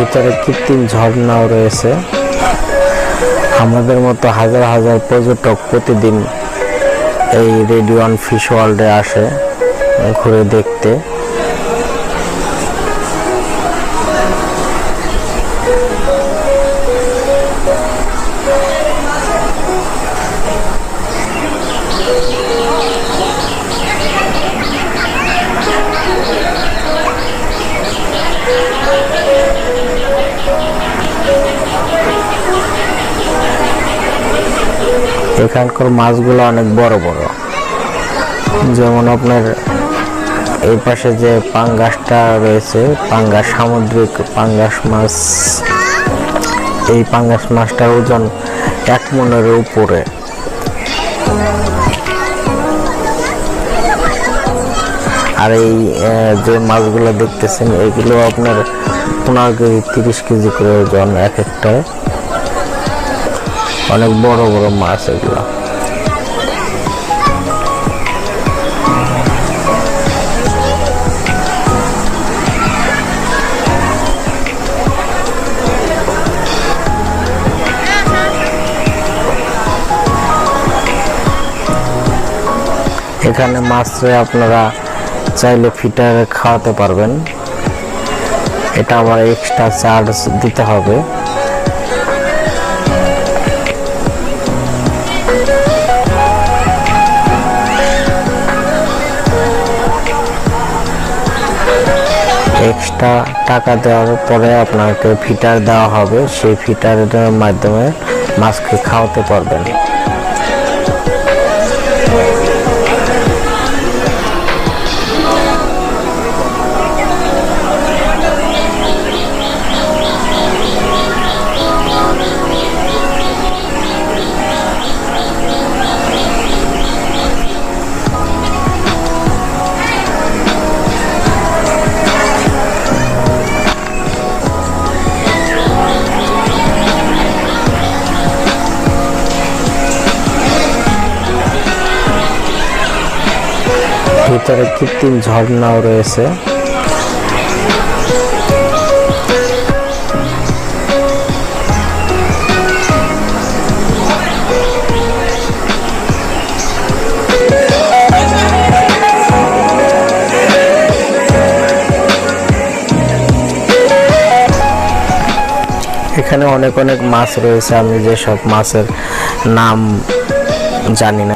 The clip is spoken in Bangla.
ভিতরে কৃত্রিম ঝর্ণাও রয়েছে। আমাদের মতো হাজার হাজার পর্যটক প্রতিদিন এই রেডিওন ফিশ ওয়ার্ল্ডে আসে, ঘুরে দেখতে। এখানকার মাছগুলো অনেক বড় বড়। যেমন আপনার এই পাশে যে পাঙ্গাসটা রয়েছে, পাঙ্গাস সামুদ্রিক পাঙ্গাস মাছ। এই পাঙ্গাস মাছটার ওজন এক মনের উপরে। আর এই যে মাছগুলো দেখতেছেন, এগুলো আপনার পনেরো কেজি, তিরিশ কেজি করে ওজন এক একটায়। অনেক বড় বড় মাছ এগুলো। এখানে মাছরে আপনারা চাইলে ফিটারে খাওয়াতে পারবেন। এটা আবার এক্সট্রা চার্জ দিতে হবে। এক্সট্রা টাকা দেওয়ার পরে আপনাকে ফিটার দেওয়া হবে। সেই ফিটারের মাধ্যমে মাছকে খাওয়াতে পারবেন। ভিতরে কৃত্রিম ঝর্ণাও রয়েছে। এখানে অনেক অনেক মাছ রয়েছে, আমি যেসব মাছের নাম জানি না।